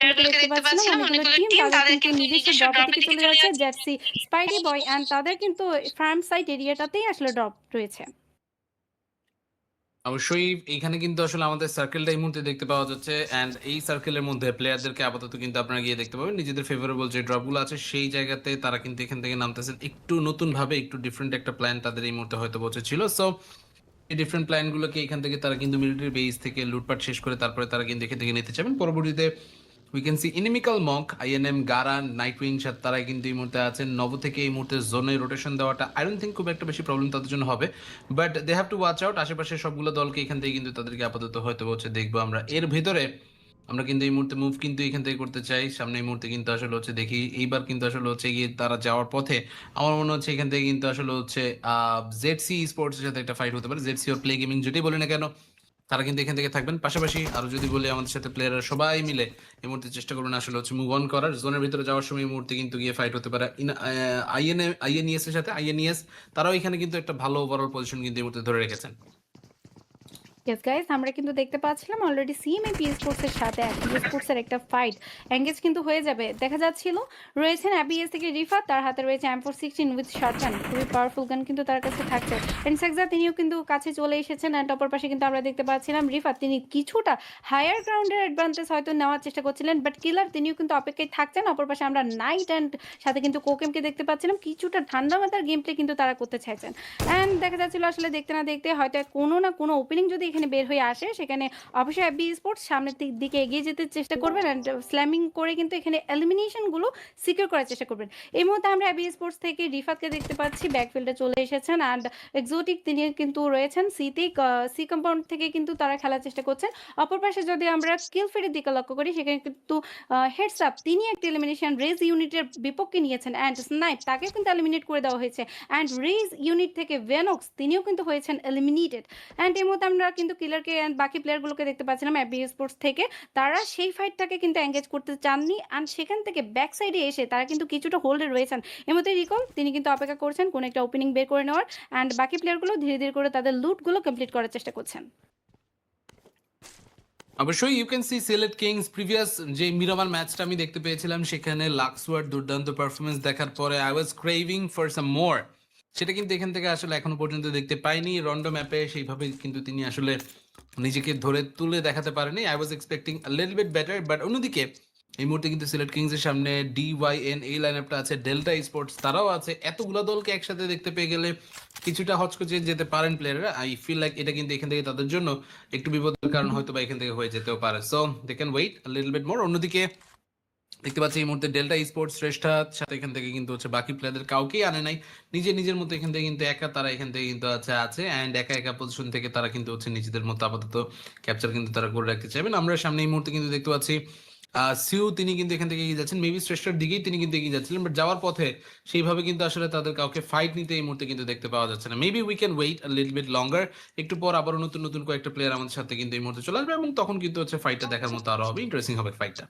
প্লেয়ারগুলোকে দেখতে পাচ্ছিলাম অনেকগুলো টিম তাদের কিন্তু নিজস্ব ড্রপ দিকে চলে যাচ্ছে জেটসি স্পাইডি বয় অ্যান্ড তাদের কিন্তু ফার্ম সাইট এরিয়াটাতেই আসলে ড্রপ রয়েছে। অবশ্যই এখানে কিন্তু আসলে আমাদের সার্কেলটা এই মুহূর্তে দেখতে পাওয়া যাচ্ছে অ্যান্ড এই সার্কেলের মধ্যে প্লেয়ারদেরকে আপাতত কিন্তু আপনারা গিয়ে দেখতে পাবেন। নিজেদের ফেভারেবল যে ড্রপগুলো আছে সেই জায়গাতে তারা কিন্তু এখান থেকে নামতেছেন। একটু নতুন ভাবে একটু ডিফারেন্ট একটা প্ল্যান তাদের এই মুহূর্তে হয়তো বসে ছিল সো এই ডিফারেন্ট প্ল্যানগুলোকে এখান থেকে তারা কিন্তু মিলিটারি বেস থেকে লুটপাট শেষ করে তারপরে তারা কিন্তু এখান থেকে নিতে চাবেন পরবর্তীতে উই ক্যান সি ইনিমিক্যাল মক আইএনএম গারা নাইট উইং তারা কিন্তু এই মুহূর্তে আছেন। নব থেকে এই মুহূর্তে জোনে রোটেশন দেওয়াটা আই ডোন্ট থিঙ্ক খুব একটা বেশি প্রবলেম তাদের জন্য হবে। But they have to watch out আশেপাশে সবগুলো দলকে এখান থেকে কিন্তু তাদেরকে আপাতত হয়তো হচ্ছে দেখব আমরা। এর ভেতরে আমরা কিন্তু এই মুহূর্তে মুভ কিন্তু এখান থেকে করতে চাই। সামনে এই মুহূর্তে কিন্তু আসলে হচ্ছে দেখি, এইবার কিন্তু আসলে হচ্ছে গিয়ে তারা যাওয়ার পথে আমার মনে হচ্ছে এখান থেকে কিন্তু আসলে হচ্ছে জেড সি স্পোর্টসের সাথে একটা ফাইট হতে পারে। জেড সি ওর প্লে গেমিং যেটাই বলি না কেন তারা কিন্তু এখান থেকে থাকবেন। পাশাপাশি আরও যদি বলি, আমাদের সাথে প্লেয়াররা সবাই মিলে এই মুহূর্তে চেষ্টা করবেন আসলে হচ্ছে মুভ অন করার। জোনের ভিতরে যাওয়ার সময় এই মুহূর্তে কিন্তু গিয়ে ফাইট হতে পারে। আইএনএ আইএনইএস এর সাথে আইএনইএস তারাও এখানে কিন্তু একটা ভালো ওভারঅল পজিশন কিন্তু এই মুহূর্তে ধরে রেখেছেন। ইয়েস গাইস আমরা কিন্তু দেখতে পাচ্ছিলাম অলরেডি সিএমএ পি স্পোর্টস এর সাথে অ্যাক্টিভ স্পোর্টস এর একটা ফাইট এঙ্গেজ কিন্তু হয়ে যাবে। দেখা যাচ্ছিল, রয়েছেন অ্যাবিএস থেকে রিফাত তার হাতে রয়েছে M four sixteen with shotgun খুবই পাওয়ারফুল গান কিন্তু তার কাছে থাকছে। এনসেক্সা তিনিও কিন্তু কাছে চলে এসেছেন অ্যান্ড অপর পাশে কিন্তু আমরা দেখতে পাচ্ছিলাম রিফাত তিনি কিছুটা হায়ার গ্রাউন্ডের অ্যাডভান্টেজ হয়তো নেওয়ার চেষ্টা করছিলেন বাট কিলার তিনিও কিন্তু অপেক্ষায় থাকছেন। অপর পাশে আমরা নাইট অ্যান্ড সাথে কিন্তু কোকেমকে দেখতে পাচ্ছিলাম। কিছুটা ঠান্ডা মাথার গেম প্লে কিন্তু তারা করতে চাইছেন। অ্যান্ড দেখা যাচ্ছিল, আসলে দেখতে না দেখতে হয়তো কোনো না কোনো ওপেনিং যদি এখানে বের হয়ে আসে, সেখানে অবশ্যই অ্যাবি স্পোর্টস সামনের দিক- এগিয়ে যেতে চেষ্টা করবেন অ্যান্ড স্ল্যামিং করে কিন্তু এখানে এলিমিনেশনগুলো সিকিউর করার চেষ্টা করবেন। এই মুহূর্তে আমরা অ্যাবি স্পোর্টস থেকে রিফাতকে দেখতে পাচ্ছি ব্যাকফিল্ডে চলে এসেছেন অ্যান্ড এক্সোটিক তিনি কিন্তু রয়েছেন সিতে সি কম্পাউন্ড থেকে কিন্তু তারা খেলার চেষ্টা করছেন। অপর পাশে যদি আমরা কিল ফিডের দিকে লক্ষ্য করি, সেখানে কিন্তু হেডস আপ তিনি একটি এলিমিনেশন রেজ ইউনিটের বিপক্ষে নিয়েছেন অ্যান্ড স্নাইপ তাকে কিন্তু এলিমিনেট করে দেওয়া হয়েছে অ্যান্ড রেজ ইউনিট থেকে ভেনক্স তিনিও কিন্তু হয়েছেন এলিমিনেটেড অ্যান্ড এই মুহূর্তে আমরা কিন্তু কিলারকে অ্যান্ড বাকি প্লেয়ারগুলোকে দেখতে পাচ্ছিলাম অ্যাবি স্পোর্টস থেকে। তারা সেই ফাইটটাকে কিন্তু এঙ্গেজ করতে চাননি অ্যান্ড সেখান থেকে ব্যাক সাইডে এসে তারা কিন্তু কিছুটা হোল্ডে রয়েছেন। এর মধ্যে রিকল তিনি কিন্তু অপেক্ষা করছেন কোনো একটা ওপেনিং বের করে নেওয়ার অ্যান্ড বাকি প্লেয়ারগুলো ধীরে ধীরে করে তাদের লুটগুলো কমপ্লিট করার চেষ্টা করছেন। অবশ্যই you can see Sylhet Kings previous যে মিরামার ম্যাচটা আমি দেখতে পেয়েছিলাম, সেখানে লাক্সওয়ার্ড দুর্দান্ত পারফরমেন্স দেখার পরে I was craving for some more সেটা কিন্তু এখান থেকে আসলে এখনও পর্যন্ত দেখতে পাইনি। রন্ডো ম্যাপে সেইভাবে কিন্তু তিনি আসলে নিজেকে ধরে তুলে দেখাতে পারেনি। I was expecting little bit better but অন্যদিকে এই মুহূর্তে কিন্তু সিলেট কিংস এর সামনে ডিওয়াইএন এই লাইন আপটা আছে ডেল্টা স্পোর্টস তারাও আছে। এতগুলো দলকে একসাথে দেখতে পেয়ে গেলে কিছুটা হচকচে যেতে পারেন প্লেয়াররা আই ফিল লাইক এটা কিন্তু এখান থেকে তাদের জন্য একটু বিপদের কারণ হয়তো বা এখান থেকে হয়ে যেতেও পারে। So they can wait little bit more অন্যদিকে দেখতে পাচ্ছি এই মুহূর্তে ডেল্টা স্পোর্টস শ্রেষ্ঠা, সাথে এখান থেকে কিন্তু হচ্ছে বাকি প্লেয়ারদের কাউকেই আনে নাই। নিজে নিজের মতো এখান থেকে কিন্তু একা তারা এখান থেকে কিন্তু আছে আছে অ্যান্ড একা একা পজিশন থেকে তারা কিন্তু হচ্ছে নিজেদের মতো আপাতত ক্যাপচার কিন্তু তারা করে রাখতে চাইবেন আমরা সামনে এই মুহূর্তে কিন্তু দেখতে পাচ্ছি সিউ তিনি কিন্তু এখান থেকে এগিয়ে যাচ্ছেন। মেবি শ্রেষ্ঠর দিকেই তিনি কিন্তু এগিয়ে যাচ্ছিলেন বাট যাওয়ার পথে সেইভাবে কিন্তু আসলে তাদের কাউকে ফাইট নিতে এই মুহূর্তে কিন্তু দেখতে পাওয়া যাচ্ছে না। Maybe we can wait little bit longer একটু পর আবারও নতুন নতুন কয়েকটা প্লেয়ার আমাদের সাথে কিন্তু এই মুহূর্তে চলে আসবে এবং তখন কিন্তু হচ্ছে ফাইটটা দেখার মতো আরও হবে। ইন্টারেস্টিং হবে ফাইটটা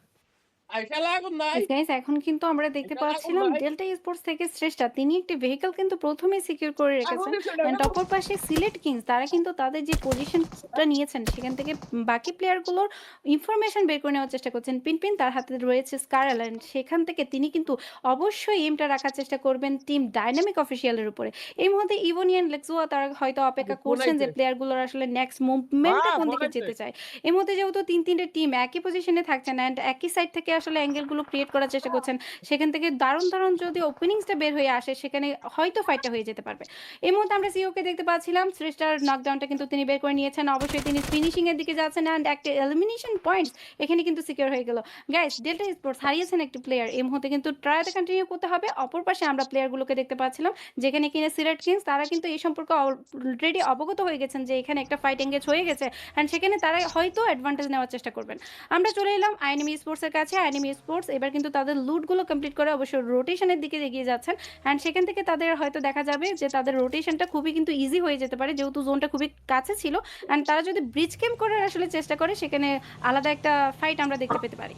গাইস এখন কিন্তু আমরা দেখতে পাচ্ছিলাম ডেল্টা স্পোর্টস থেকে শ্রেষ্ঠা। তিনি একটি ভেহিকল কিন্তু প্রথমেই সিকিউর করে রেখেছেন। অ্যান্ড অপর পাশে সিলেট কিংস তারা কিন্তু তাদের যে পজিশনটা নিয়েছেন সেখান থেকে বাকি প্লেয়ারগুলোর ইনফরমেশন বের করে নেওয়ার চেষ্টা করছেন। পিনপিন তার হাতে রয়েছে স্কার সেখান থেকে তিনি কিন্তু অবশ্যই এমটা রাখার চেষ্টা করবেন টিম ডাইনামিক অফিসিয়ালের উপরে। এই মুহূর্তে ইভোনিয়ান লেক্সুয়া তারা হয়তো অপেক্ষা করছেন যে প্লেয়ারগুলোর আসলে নেক্সট মুভমেন্টটা কোন দিকে যেতে চায়। এই মুহূর্তে যেহেতু তিন তিনটে টিম একই পজিশনে থাকছেন অ্যান্ড একই সাইড থেকে আসলে অ্যাঙ্গেলগুলো ক্রিয়েট করার চেষ্টা করছেন, সেখান থেকে দারুণ দারুণ যদি ওপেনিংসটা বের হয়ে আসে, সেখানে হয়তো ফাইটটা হয়ে যেতে পারবে। এই মুহূর্তে আমরা সিওকে দেখতে পাচ্ছিলাম শ্রেষ্ঠার নকডাউনটা কিন্তু তিনি বের করে নিয়েছেন। অবশ্যই তিনি ফিনিশিং এর দিকে যাচ্ছেন অ্যান্ড একটা এলিমিনেশন পয়েন্টস এখানে কিন্তু সিকিউর হয়ে গেল। গাইস ডেল্টা স্পোর্টস হারিয়েছেন একটি প্লেয়ার এই মুহূর্তে কিন্তু ট্রায়াতে কন্টিনিউ করতে হবে। অপর পাশে আমরা প্লেয়ারগুলোকে দেখতে পাচ্ছিলাম, যেখানে কিনা সিলেট কিংস তারা কিন্তু এই সম্পর্কে অলরেডি অবগত হয়ে গেছেন যে এখানে একটা ফাইট এঙ্গেজ হয়ে গেছে অ্যান্ড সেখানে তারা হয়তো অ্যাডভান্টেজ নেওয়ার চেষ্টা করবেন। আমরা চলে এলাম আইএনএমি স্পোর্টসের কাছে। আইএনএমি স্পোর্টস এবার কিন্তু তাদের লুটগুলো কমপ্লিট করে অবশ্য রোটেশনের দিকে এগিয়ে যাচ্ছেন। অ্যান্ড সেখান থেকে তাদের হয়তো দেখা যাবে যে তাদের রোটেশনটা খুবই কিন্তু ইজি হয়ে যেতে পারে যেহেতু জোনটা খুবই কাছে ছিল। অ্যান্ড তারা যদি ব্রিজ ক্যাম্প করার আসলে চেষ্টা করে সেখানে আলাদা একটা ফাইট আমরা দেখতে পেতে পারি।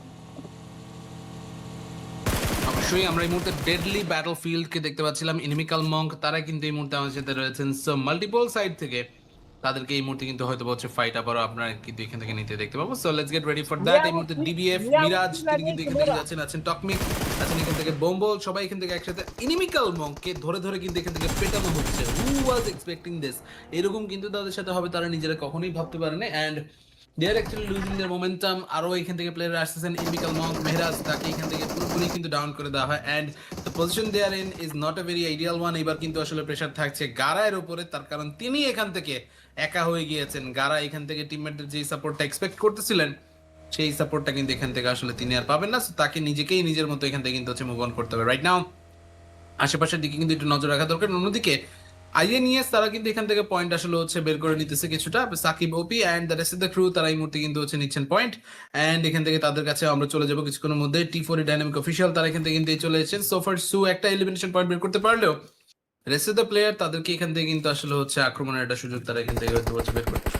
অবশ্যই আমরা এই মুহূর্তে ডেডলি ব্যাটল ফিল্ডকে দেখতে পাচ্ছিলাম। ইনিমিক্যাল মঙ্ক তারা কিন্তু এই মুহূর্তে আমাদের সাথে রয়েছেন। সো মাল্টিপল সাইড থেকে তাদেরকে এই মুহূর্তে কিন্তু হয়তো হচ্ছে ফাইট আবারও আপনারা কিন্তু এখান থেকে নিতে দেখতে পাবো। So let's get ready for that এই মুহূর্তে ডিবিএফ মিরাজ তিনি কিন্তু এখান থেকে যাচ্ছেন আছেন টকমিক আছেন এখান থেকে বোম্বল সবাই এখান থেকে একসাথে ইনিমিক্যাল মংকে ধরে ধরে কিন্তু এখান থেকে পেটানো হচ্ছে। হু ওয়াজ এক্সপেক্টিং দিস এরকম কিন্তু তাদের সাথে হবে তারা নিজেরা কখনোই ভাবতে পারে না and they are actually losing their momentum আরও এখান থেকে প্লেয়ার আসতেছেন ইনিমিক্যাল মঙ্ক মেহরাজ তাকে এখান থেকে পুরোপুরি কিন্তু ডাউন করে দেওয়া হয়। And position there in is not a very ideal one এবার কিন্তু আসলে প্রেশার থাকছে গারায়ের উপরে, তার কারণ তিনি এখান থেকে একা হয়ে গিয়েছেন। গারা এখান থেকে টিমমেটদের যে সাপোর্টটা এক্সপেক্ট করতেছিলেন, সেই সাপোর্টটা কিন্তু এখান থেকে আসলে তিনি আর পাবেন না। তাকে নিজেকেই নিজের মতো এখান থেকে কিন্তু হচ্ছে মুভ অন করতে হবে। রাইট নাও আশেপাশের দিকে কিন্তু একটু নজর রাখা দরকার। অন্যদিকে আইএনইএস তারা কিন্তু এখান থেকে পয়েন্ট আসলে হচ্ছে বের করে নিতেছে কিছুটা। Shakib OP and the rest the crew তারা এই মুহূর্তে কিন্তু হচ্ছে নিচ্ছেন পয়েন্ট অ্যান্ড এখান থেকে তাদের কাছে আমরা চলে যাব কিছুক্ষণের মধ্যে। টি ফোর ডাইনামিক অফিসিয়াল তারা এখান থেকে কিন্তু চলে এসেছেন। সোফার সু একটা এলিমিনেশন পয়েন্ট বের করতে পারলেও রেস্ট দ্য প্লেয়ার তাদেরকে এখান থেকে কিন্তু আসলে হচ্ছে আক্রমণের একটা সুযোগ তারা এখান থেকে হচ্ছে বের করতে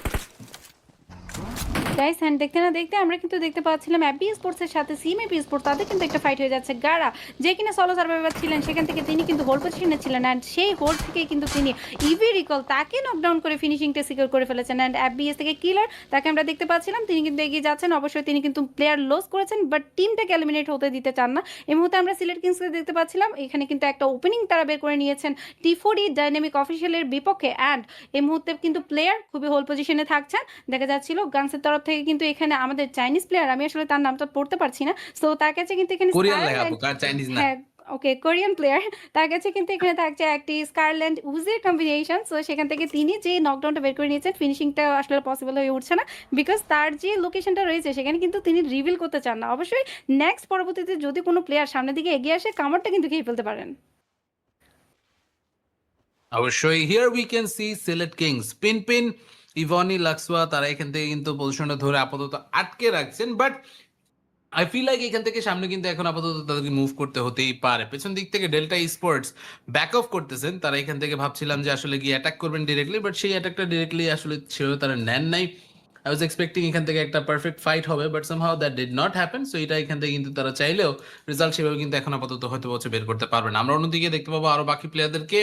গাইস হ্যান্ড দেখতে না দেখতে আমরা কিন্তু দেখতে পাচ্ছিলাম অ্যাপি স্পোর্টসের সাথে সিম এপি স্পোর্টস তাদের কিন্তু একটা ফাইট হয়ে যাচ্ছে। গারা যে কিনা সলো সার্ভাইভার ছিলেন, সেখান থেকে তিনি কিন্তু হোল পজিশনে ছিলেন অ্যান্ড সেই হোল থেকে কিন্তু তিনি ইভি রিকল তাকে নকডাউন করে ফিনিশিংটা সিকিউর করে ফেলেছেন অ্যান্ড অ্যাপিএস থেকে কিলার তাকে আমরা দেখতে পাচ্ছিলাম, তিনি কিন্তু এগিয়ে যাচ্ছেন, অবশ্যই তিনি কিন্তু প্লেয়ার লস করেছেন বাট টিমটাকে এলিমিনেট হতে দিতে চান না। এই মুহূর্তে আমরা সিলেট কিংসকে দেখতে পাচ্ছিলাম, এখানে কিন্তু একটা ওপেনিং তারা বের করে নিয়েছেন টি ফোরই ডাইনামিক অফিসিয়ালের বিপক্ষে অ্যান্ড এই মুহূর্তে কিন্তু প্লেয়ার খুবই হোল পজিশনে থাকছেন, দেখা যাচ্ছিল গানসের তরফ থেকে কিন্তু এখানে আমাদের চাইনিজ প্লেয়ার আমি আসলে তার নামটা পড়তে পারছি না সো তার কাছে কিন্তু এখানে কোরিয়ান আপু কার চাইনিজ না? হ্যাঁ ওকে কোরিয়ান প্লেয়ার তার কাছে কিন্তু এখানে থাকছে একটি স্কারল্যান্ড উজের কম্বিনেশন সো সেখান থেকে তিনি যে নকডাউনটা বের করে নিয়েছেন ফিনিশিংটা আসলে পসিবল হয়ে উঠছে না বিকজ তার যে লোকেশনটা রয়েছে সেখানে কিন্তু তিনি রিভিল করতে চান না। অবশ্যই নেক্সট পরবর্তীতে যদি কোনো প্লেয়ার সামনের দিকে এগিয়ে আসে কামারটা কিন্তু খেয়ে ফেলতে পারেন। অবশ্যই here we can see Sylhet Kings pin পিন ইভনি লাক্সওয়া তারা এখান থেকে কিন্তু পজিশনটা ধরে আপাতত আটকে রাখছেন বাট আই ফিল লাইক এখান থেকে সামনে কিন্তু এখন আপাতত তাদেরকে মুভ করতে হতেই পারে। পেছন দিক থেকে ডেল্টা স্পোর্টস ব্যাক অফ করতেছেন। তারা এখান থেকে ভাবছিলাম যে আসলে গিয়ে অ্যাটাক করবেন ডিরেক্টলি বাট সেই অ্যাটাকটা ডিরেক্টলি আসলে সেভাবে তারা নেন নাই। আই ওয়াজ এক্সপেক্টিং এখান থেকে একটা পারফেক্ট ফাইট হবে but somehow that did not happen so এটা এখান থেকে কিন্তু তারা চাইলেও রেজাল্ট সেভাবে কিন্তু এখন আপাতত হয়তো বছর বের করতে পারবে না। আমরা অন্যদিকে দেখতে পাবো আরও বাকি প্লেয়ারদেরকে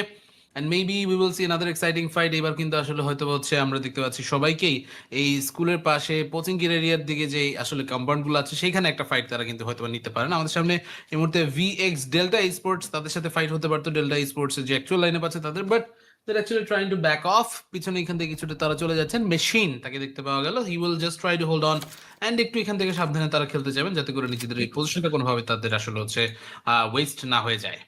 and maybe we will see another exciting fight এবার কিন্তু আসলে হয়তো হচ্ছে আমরা দেখতে পাচ্ছি সবাইকেই এই স্কুলের পাশে কোচিং এরিয়ার দিকে যে আসলে কম্পাউন্ডগুলো আছে, সেখানে একটা ফাইট তারা কিন্তু হয়তো নিতে পারেন। আমাদের সামনে এই মুহূর্তে ভিএক্স ডেল্টা স্পোর্টস তাদের সাথে ফাইট হতে পারতো। ডেল্টা স্পোর্টস যে অ্যাকচুয়াল লাইনে আছে তাদের but they're actually trying to back off পিছনে এখান থেকে কিছুটা তারা চলে যাচ্ছেন। মেশিন তাকে দেখতে পাওয়া গেল। He will just try to hold on and একটু এখান থেকে সাবধানে তারা খেলতে যাবেন, যাতে করে নিজেদের এই পজিশনটা কোনোভাবে তাদের আসলে হচ্ছে ওয়েস্ট না হয়ে যায়।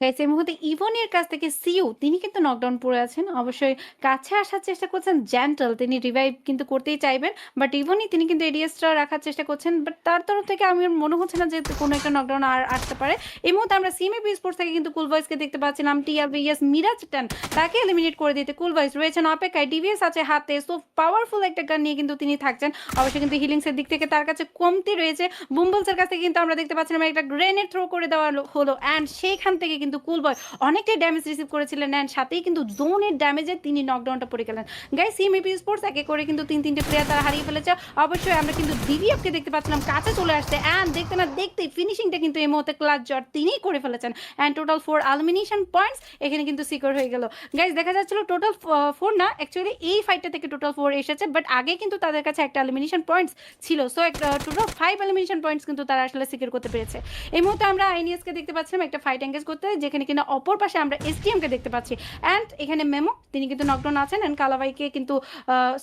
গাইস এই মুহূর্তে ইভনের কাছ থেকে সিউ তিনি কিন্তু নকডাউন পড়ে আছেন। অবশ্যই কাছে আসার চেষ্টা করছেন জ্যান্টাল তিনি রিভাইভ কিন্তু করতেই চাইবেন। বাট ইভনই তিনি কিন্তু এডিএসটা রাখার চেষ্টা করছেন। বাট তার তরফ থেকে আমি মনে হচ্ছে না যে কোনো একটা নকডাউন আর আসতে পারে। এই মুহূর্তে আমরা সিমে বি স্পোর্টস থেকে কিন্তু কুল ভয়েসকে দেখতে পাচ্ছিলাম। টিআরবিএস মিরাজ টান তাকে এলিমিনেট করে দিতে কুল ভয়েস রয়েছেন অপেক্ষায়। ডিভিএস আছে হাতে সো পাওয়ারফুল একটা গান নিয়ে কিন্তু তিনি থাকছেন। অবশ্যই কিন্তু হিলিংসের দিক থেকে তার কাছে কমতি রয়েছে। বুম্বলসের কাছ থেকে কিন্তু আমরা দেখতে পাচ্ছিলাম, একটা গ্রেনেড থ্রো করে দেওয়া হলো। অ্যান্ড সেইখান থেকে কিন্তু কুল বয় অনেকটাই ড্যামেজ রিসিভ করেছিলেন অ্যান্ড সাথেই কিন্তু জোনের ড্যামেজে তিনি নকডাউনটা পড়ে গেলেন। গাই সিএমএপি স্পোর্টস একে করে কিন্তু তিন তিনটে প্লেয়ার তারা হারিয়ে ফেলেছে। অবশ্যই আমরা কিন্তু ডিভিএফকে দেখতে পাচ্ছিলাম, কাছে চলে আসছে অ্যান্ড দেখতে না, দেখতেই ফিনিশিংটা কিন্তু এই মুহূর্তে ক্লাস জট তিনিই করে ফেলেছেন। And total four elimination points এখানে কিন্তু সিকিউর হয়ে গেল। গাইজ দেখা যাচ্ছিল টোটাল ফোর না অ্যাকচুয়ালি এই ফাইটটা থেকে টোটাল ফোর এসেছে বাট আগে কিন্তু তাদের কাছে একটা এলিমিনেশন পয়েন্টস ছিল। সো একটা টোটাল ফাইভ এলিমিনেশন পয়েন্টস কিন্তু তারা আসলে সিকিউর করতে পেরেছে। এই মুহূর্তে আমরা আইনিএসকে দেখতে পাচ্ছিলাম, একটা ফাইট এঙ্গেজ করতে। যেখানে কিনা অপর পাশে আমরা এসটিএমকে দেখতে পাচ্ছি। অ্যান্ড এখানে মেমো তিনি কিন্তু নকডাউন আছেন অ্যান্ড কালাবাইকে কিন্তু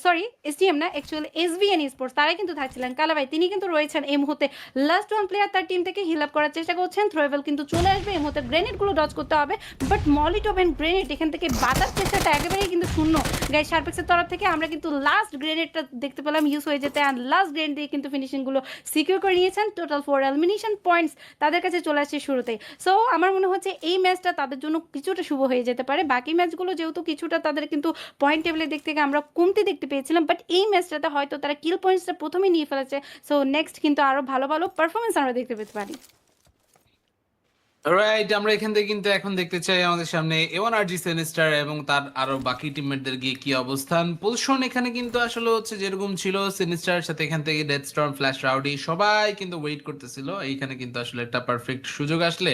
সরি এসটিএম না অ্যাকচুয়ালি এসবিএন স্পোর্টস তারাই কিন্তু থাকছিলেন। কালাবাই তিনি কিন্তু রয়েছেন এই মুহূর্তে লাস্ট ওয়ান প্লেয়ার তার টিম থেকে হিল আপ করার চেষ্টা করছেন। থ্রোয়েবল কিন্তু চলে আসবে, এই মুহূর্তে গ্রেনেডগুলো ডজ করতে হবে। বাট মলিটপ অ্যান্ড গ্রেনেড এখান থেকে বাঁচার চেষ্টাটা একেবারেই কিন্তু শূন্য। গাই শার্পেক্সের তরফ থেকে আমরা কিন্তু লাস্ট গ্রেনেডটা দেখতে পেলাম ইউজ হয়ে যেতে। অ্যান্ড লাস্ট গ্রেনেড দিয়ে কিন্তু ফিনিশিংগুলো সিকিউর করে নিয়েছেন। টোটাল ফোর এলিমিনেশন পয়েন্টস তাদের কাছে চলে আসছে শুরুতেই। সো আমার মনে হচ্ছে এই ম্যাচটা তাদের জন্য কিছুটা শুভ হয়ে যেতে পারে। বাকি ম্যাচগুলো যেহেতু কিছুটা তাদের কিন্তু পয়েন্ট টেবিলের দিক থেকে আমরা কমতি দেখতে পেয়েছিলাম বাট এই ম্যাচটাতে হয়তো তারা কিল পয়েন্টসটা প্রথমে নিয়ে ফেলেছে। সো নেক্সট কিন্তু আরও ভালো ভালো পারফরমেন্স আমরা দেখতে পেতে পারি। রাইট আমরা এখান থেকে কিন্তু এখন দেখতে চাই আমাদের সামনে এওয়ান আরজি সেনিস্টার এবং তার আরও বাকি টিমমেটদের গিয়ে কি অবস্থান। পজিশন এখানে কিন্তু আসলে হচ্ছে যেরকম ছিল সেনিস্টারের সাথে এখান থেকে ডেথ স্টর্ম ফ্ল্যাশ রাউডি সবাই কিন্তু ওয়েট করতেছিল। এইখানে কিন্তু আসলে একটা পারফেক্ট সুযোগ আসলে।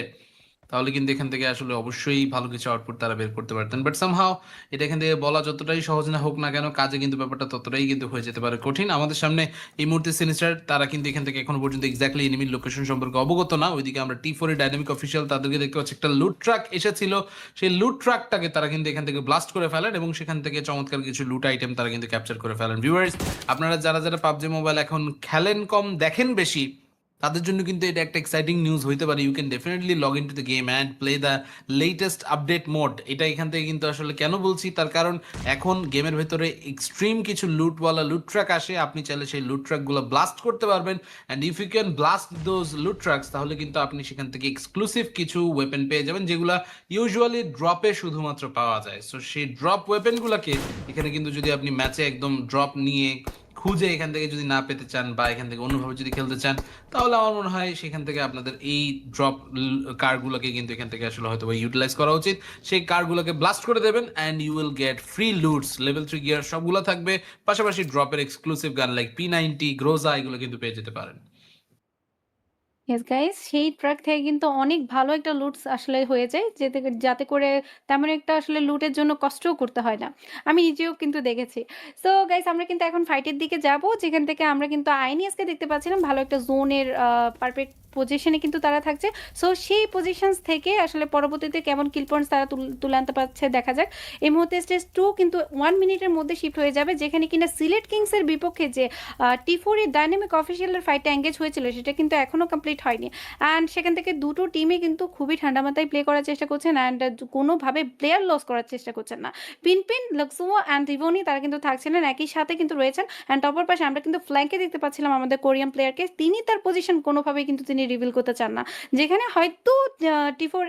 তাহলে কিন্তু এখান থেকে আসলে অবশ্যই ভালো কিছু আউটপুট তারা বের করতে পারতেন। বাট সামহাও এটা এখান থেকে বলা যতটাই সহজ না হোক না কেন, কাজে কিন্তু ব্যাপারটা ততটাই কিন্তু হয়ে যেতে পারে কঠিন। আমাদের সামনে এই মুহূর্তে সিনিস্টার তারা কিন্তু এখান থেকে এখনও পর্যন্ত এক্স্যাক্টলি এনিমির লোকেশন সম্পর্কে অবগত না। ওইদিকে আমরা টি ফোর ডাইনামিক অফিসিয়াল তাদেরকে দেখতে পাচ্ছি। একটা লুট ট্রাক এসেছিল। সেই লুট ট্রাকটাকে তারা কিন্তু এখান থেকে ব্লাস্ট করে ফেলেন এবং সেখান থেকে চমৎকার কিছু লুট আইটেম তারা কিন্তু ক্যাপচার করে ফেলেন। ভিউয়ার্স আপনারা যারা যারা পাবজি মোবাইল এখন খেলেন কম, দেখেন বেশি। তাদের জন্য কিন্তু এটা একটা এক্সাইটিং নিউজ হইতে পারে। You can definitely log in to the game and play the latest update mode এটা এখান থেকে কিন্তু আসলে কেন বলছি? তার কারণ এখন গেমের ভেতরে এক্সট্রিম কিছু লুটওয়ালা লুট ট্র্যাক আসে। আপনি চাইলে সেই লুট ট্র্যাকগুলো ব্লাস্ট করতে পারবেন। And if you can blast those loot trucks তাহলে কিন্তু আপনি সেখান থেকে এক্সক্লুসিভ কিছু ওয়েপেন পেয়ে যাবেন, যেগুলো ইউজুয়ালি ড্রপে শুধুমাত্র পাওয়া যায়। সো সেই ড্রপ ওয়েপেনগুলোকে এখানে কিন্তু যদি আপনি ম্যাচে একদম ড্রপ নিয়ে খুঁজে এখান থেকে যদি না পেতে চান বা এখান থেকে অন্যভাবে যদি খেলতে চান, তাহলে আমার মনে হয় সেখান থেকে আপনাদের এই ড্রপ কার্ডগুলোকে কিন্তু এখান থেকে আসলে হয়তো ইউটিলাইজ করা উচিত। সেই কার্ডগুলোকে ব্লাস্ট করে দেবেন and you will get free loots level three gear সবগুলো থাকবে। পাশাপাশি ড্রপের exclusive gun like P ninety Groza এগুলো কিন্তু পেয়ে যেতে পারেন। ইয়েস গাইস সেই ট্রাক থেকে কিন্তু অনেক ভালো একটা লুটস আসলে হয়ে যায়। যেতে যাতে করে তেমন একটা আসলে লুটের জন্য কষ্টও করতে হয় না। আমি নিজেও কিন্তু দেখেছি। সো গাইস আমরা কিন্তু এখন ফাইটের দিকে যাব, যেখান থেকে আমরা কিন্তু আইনিএসকে দেখতে পাচ্ছিলাম। ভালো একটা জোনের পারফেক্ট পজিশনে কিন্তু তারা থাকছে। সো সেই পজিশনস থেকে আসলে পরবর্তীতে কেমন কিল পয়েন্টস তারা তুল- আনতে পারছে দেখা যাক। এই মুহূর্তে স্টেজ টু কিন্তু ওয়ান মিনিটের মধ্যে শিফট হয়ে যাবে, যেখানে কিনা সিলেট কিংসের বিপক্ষে যে টি ফোর ডাইনামিক অফিসিয়ালের ফাইটটা এঙ্গেজ হয়েছিল, সেটা কিন্তু এখনও কমপ্লিট হয়নি। অ্যান্ড সেখান থেকে দুটো টিমে কিন্তু খুবই ঠান্ডা মাথায় প্লে করার চেষ্টা করছেন অ্যান্ড কোনোভাবে প্লেয়ার লস করার চেষ্টা করছেন না। পিনপিন লক্সুমো অ্যান্ড ইভনি তারা কিন্তু থাকছিলেন একই সাথে কিন্তু রয়েছেন। অ্যান্ড অপর পাশে আমরা কিন্তু ফ্ল্যাঙ্কে দেখতে পাচ্ছিলাম আমাদের কোরিয়ান প্লেয়ারকে তিনি তার পজিশন কোনোভাবেই কিন্তু তিনি রিভিল করতে চান না। যেখানে হয়তো টি ফোর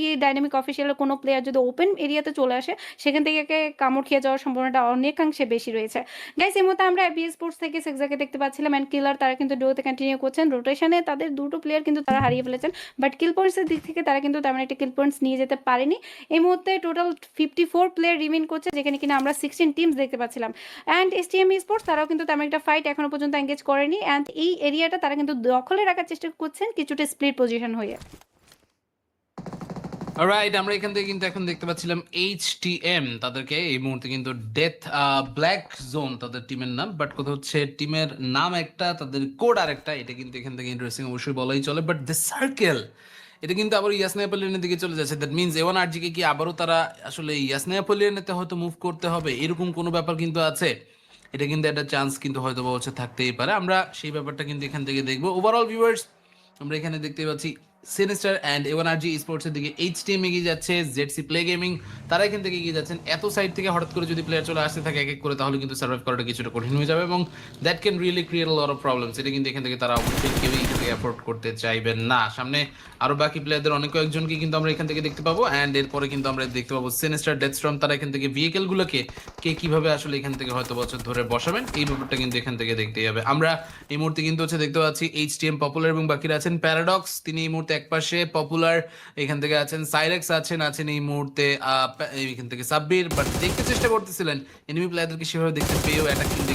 ই ডাইনামিক অফিসিয়ালের কোনো প্লেয়ার যদি ওপেন এরিয়াতে চলে আসে, সেখান থেকে কামড় খেয়ে যাওয়ার সম্ভাবনাটা অনেকাংশে বেশি রয়েছে। গাইস এই মুহূর্তে আমরা বিএস স্পোর্টস থেকে সেক্সাকে দেখতে পাচ্ছিলাম অ্যান্ড কিলার তারা কিন্তু ডুয়োতে কন্টিনিউ করছেন। রোটেশনে তাদের দুটো প্লেয়ার কিন্তু তারা হারিয়ে ফেলেছেন। বাট কিল পয়েন্টসের দিক থেকে তারা কিন্তু তেমন একটা কিল পয়েন্টস নিয়ে যেতে পারেনি। এই মুহূর্তে total fifty four player remain করছে, যেখানে কিনা আমরা সিক্সটিন টিমস দেখতে পাচ্ছিলাম। And S T M Sports তারাও কিন্তু তেমন একটা ফাইট এখনও পর্যন্ত এঙ্গেজ করেনি। অ্যান্ড এই এরিয়াটা তারা কিন্তু দখলে রাখার চেষ্টা করছেন কিছুটা স্প্লিট পজিশন হয়ে। রাইট আমরা এখান থেকে কিন্তু এখন দেখতে পাচ্ছিলাম এইচ টি এম তাদেরকে এই মুহূর্তে কিন্তু ডেথ ব্ল্যাক জোন তাদের টিমের নাম বাট কথা হচ্ছে টিমের নাম একটা, তাদের কোড আর একটা এটা কিন্তু এখান থেকে ইন্টারেস্টিং অবশ্যই বলাই চলে বাট দ্য সার্কেল এটা কিন্তু আবার ইয়াসনায়াপলিয়নের দিকে চলে যাচ্ছে দ্যাট মিনস এওয়ান আরজিকে কি আবারও তারা আসলে ইয়াসনায়াপলিয়নেতে হয়তো মুভ করতে হবে, এরকম কোনো ব্যাপার কিন্তু আছে? এটা কিন্তু একটা চান্স কিন্তু হয়তো বা হচ্ছে থাকতেই পারে, আমরা সেই ব্যাপারটা কিন্তু এখান থেকে দেখব। ওভারঅল ভিউয়ার্স আমরা এখানে দেখতে পাচ্ছি সিনিস্টার অ্যান্ড এওয়ান আরজি স্পোর্টসের দিকে এইচ টিএম এগিয়ে যাচ্ছে জেডসি প্লে গেমিং তারা এখান থেকে এগিয়ে যাচ্ছেন। এত সাইড থেকে হঠাৎ করে যদি প্লেয়ার চলে আসতে থাকে এক এক করে তাহলে কিন্তু সার্ভাইভ করাটা কিছুটা কঠিন হয়ে যাবে এবং that can really create lot of problems এটা কিন্তু এখান থেকে তারা অবশ্যই কেউই থেকে অ্যাফোর্ড করতে চাইবেন না। সামনে আরও বাকি প্লেয়ারদের অনেক কয়েকজনকে কিন্তু আমরা এখান থেকে দেখতে পাবো। অ্যান্ড এরপরে কিন্তু আমরা দেখতে পাবো ডেথস্ট্রম তারা এখান থেকে ভেহিকেল গুলোকে কে আসলে এখান থেকে হয়তো বছর ধরে বসাবেন, এই ব্যাপারটা কিন্তু এখান থেকে দেখতে হবে আমরা এই মুহূর্তে কিন্তু হচ্ছে দেখতে পাচ্ছি এইচ টি এম পপুলার এবং বাকিরা আছেন প্যারাডক্স তিনি এই মুহূর্তে একপাশে পপুলার এখান থেকে আছেন সাইরেক্স আছেন আছেন এই মুহূর্তে এখান থেকে সাব্বির বাট দেখতে চেষ্টা করতেছিলেন এনিমি প্লেয়ারদেরকে সেভাবে দেখতে পেয়েও অ্যাটাক কিন্তু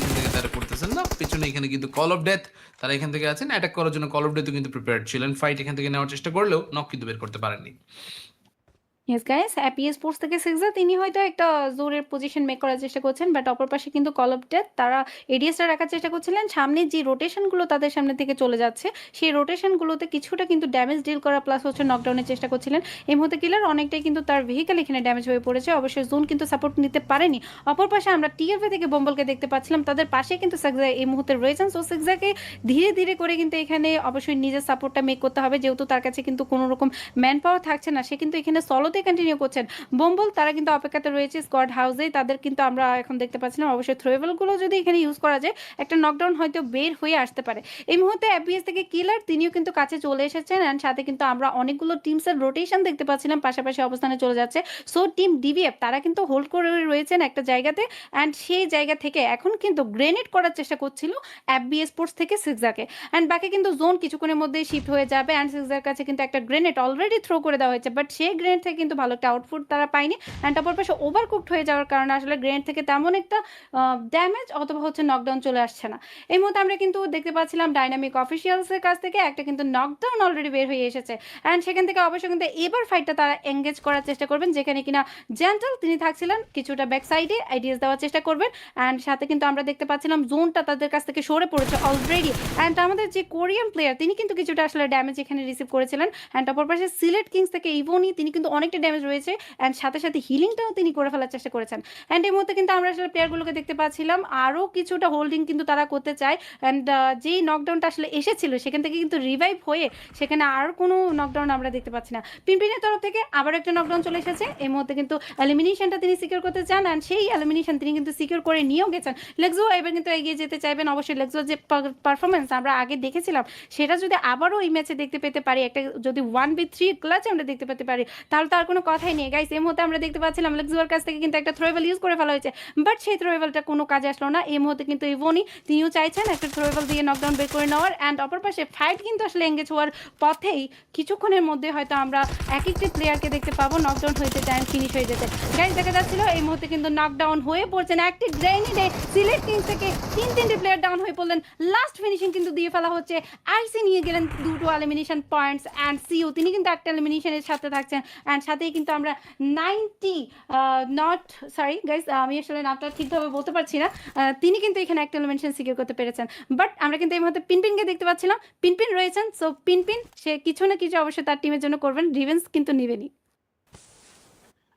করতেছেন না। পেছনে এখানে কিন্তু কল অফ ডেথ তারা এখান থেকে আছেন। অ্যাটাক করার জন্য কল অফ ডেথ কিন্তু প্রিপেয়ার ছিলেন। ফাইট এখান থেকে নেওয়ার চেষ্টা করলেও নক কিন্তু বের করতে পারেননি। ইয়েস গাইস অ্যাপি স্পোর্টস থেকে সিক্সা তিনি হয়তো একটা জোরের পজিশন মেক করার চেষ্টা করছেন বাট অপর পাশে কিন্তু কল অফ ডেথ তারা এডিএসটা রাখার চেষ্টা করছিলেন। সামনে যে রোটেশনগুলো তাদের সামনে থেকে চলে যাচ্ছে, সেই রোটেশনগুলোতে কিছুটা কিন্তু ড্যামেজ ডিল করা প্লাস হচ্ছে নকডাউনের চেষ্টা করছিলেন। এই মুহূর্তে কিলার অনেকটাই কিন্তু তার ভেহিকেল এখানে ড্যামেজ হয়ে পড়েছে। অবশ্যই জোন কিন্তু সাপোর্ট নিতে পারেনি। অপর পাশে আমরা টিএফএ থেকে বম্বলকে দেখতে পাচ্ছিলাম, তাদের পাশে কিন্তু সিক্সা এই মুহূর্তে রয়েছেন। সো সিক্সাকে ধীরে ধীরে করে কিন্তু এখানে অবশ্যই নিজের সাপোর্টটা মেক করতে হবে, যেহেতু তার কাছে কিন্তু কোনো রকম ম্যান পাওয়ার থাকছে না, সে কিন্তু এখানে সলোতে কন্টিনিউ করছেন। বোম্বল, তারা কিন্তু অপেক্ষাতে রয়েছে স্কোয়াড হাউসে তাদের কিন্তু আমরা এখন দেখতে পাচ্ছিলাম, অবশ্যই থ্রোয়েবলগুলো যদি এখানে ইউজ করা যায়, একটা নকডাউন হয়তো বের হয়ে আসতে পারে। এই মুহূর্তে অ্যাপিএস থেকে কিলার তিনিও কিন্তু কাছে চলে এসেছেন অ্যান্ড সাথে কিন্তু আমরা অনেকগুলো টিমসের রোটেশন দেখতে পাচ্ছিলাম, পাশাপাশি অবস্থানে চলে যাচ্ছে। সো টিম ডিভিএফ তারা কিন্তু হোল্ড করে রয়েছেন একটা জায়গাতে অ্যান্ড সেই জায়গা থেকে এখন কিন্তু গ্রেনেড করার চেষ্টা করছিল অ্যাপবি স্পোর্টস থেকে সিক্সাকে অ্যান্ড বাকি কিন্তু জোন কিছুক্ষণের মধ্যে শিফট হয়ে যাবে অ্যান্ড সিক্সার কাছে কিন্তু একটা গ্রেনেড অলরেডি থ্রো করে দেওয়া হয়েছে বাট সেই গ্রেনেড থেকে কিন্তু ভালো একটা আউটপুট তারা পায়নি। অ্যান্ড অপর পাশে ওভার কুকড হয়ে যাওয়ার কারণে আসলে গ্রেনেড থেকে তেমন একটা ড্যামেজ অথবা হচ্ছে নকডাউন চলে আসছে না। এই মুহূর্তে আমরা কিন্তু দেখতে পাচ্ছিলাম ডাইনামিক অফিসিয়ালসের কাছ থেকে একটা কিন্তু নকডাউন অলরেডি বের হয়ে এসেছে। অ্যান্ড সেখান থেকে অবশ্যই কিন্তু এবার ফাইটটা তারা এঙ্গেজ করার চেষ্টা করবেন, যেখানে কিনা জেন্টাল তিনি থাকছিলেন, কিছুটা ব্যাক সাইডে আইডিয়াস দেওয়ার চেষ্টা করবেন। অ্যান্ড সাথে কিন্তু আমরা দেখতে পাচ্ছিলাম জোনটা তাদের কাছ থেকে সরে পড়েছে অলরেডি অ্যান্ড আমাদের যে কোরিয়ান প্লেয়ার তিনি কিন্তু কিছুটা আসলে ড্যামেজ এখানে রিসিভ করেছিলেন। অ্যান্ড অপর পাশে সিলেট কিংস থেকে ইভোনি তিনি কিন্তু অনেকটা ড্যামেজ রয়েছে অ্যান্ড সাথে সাথে হিলিংটাও তিনি করে ফেলার চেষ্টা করেছেন। অ্যান্ড এই মুহূর্তে কিন্তু আমরা আসলে প্লেয়ারগুলোকে দেখতে পাচ্ছিলাম। আরও কিছুটা হোল্ডিং কিন্তু তারা করতে চায়। অ্যান্ড যেই নকডাউনটা আসলে এসেছিল, সেখান থেকে কিন্তু রিভাইভ হয়ে সেখানে আর কোনো নকডাউন আমরা দেখতে পাচ্ছি না। পিনপিনের তরফ থেকে আবার একটা নকডাউন চলে এসেছে। এই মুহূর্তে কিন্তু এলিমিনেশনটা তিনি সিকিউর করতে চান অ্যান্ড সেই এলিমিনেশন তিনি কিন্তু সিকিউর করে নিয়েও গেছেন। লেগজো এবার কিন্তু এগিয়ে যেতে চাইবেন। অবশ্যই লেগজোর যে পারফরমেন্স আমরা আগে দেখেছিলাম, সেটা যদি আবারও এই ম্যাচে দেখতে পেতে পারি, একটা যদি ওয়ান বি থ্রি ক্লাচ আমরা দেখতে পেতে পারি, তাহলে আর কোনো কথাই নেই। গাইস এই মুহূর্তে আমরা দেখতে পাচ্ছিলাম লেগজোর কাছ থেকে কিন্তু একটা থ্রোয়েবল ইউজ করে ফেলা হয়েছে। বাট সেই থ্রোয়েবলটা কোনো কাজে আসলো না। এই মুহূর্তে কিন্তু ইভোনি তিনিও চাইছেন একটা থ্রোয়েবল দিয়ে নকডাউন বের করে নেওয়ার। অ্যান্ড অপর পাশে ফাইট কিন্তু আসলে এঙ্গেজ হওয়ার পথেই কিছুক্ষণের মধ্যে হয়তো আমরা এক একটি প্লেয়ারকে দেখতে পাবো নকডাউন হয়ে যেতে অ্যান্ড ফিনিশ হয়ে যেতে। গাইজ দেখা যাচ্ছিল এই মুহূর্তে কিন্তু নকডাউন হয়ে পড়ছেন একটি গ্রেনিডে সিলেট টিম থেকে তিন তিনটি প্লেয়ার ডাউন হয়ে পড়লেন। লাস্ট ফিনিশিং কিন্তু দিয়ে ফেলা হচ্ছে। আইসি নিয়ে গেলেন দুটো এলিমিনেশন পয়েন্টস অ্যান্ড সিও তিনি কিন্তু একটা এলিমিনেশনের সাথে থাকছেন। অ্যান্ড সাথেই কিন্তু আমরা নাইনটি নট সরি গাইজ আমি আসলে নামটা ঠিকভাবে বলতে পারছি না। তিনি কিন্তু এখানে একটা এলিমিনেশন সিকিউর করতে পেরেছেন। বাট আমরা কিন্তু এই মুহূর্তে পিনপিনকে দেখতে পাচ্ছিলাম। পিনপিন রয়েছেন। সো পিনপিন সে কিছু না কিছু অবশ্যই তার টিমের জন্য করবেন। রিভেন্স কিন্তু নেবেনই।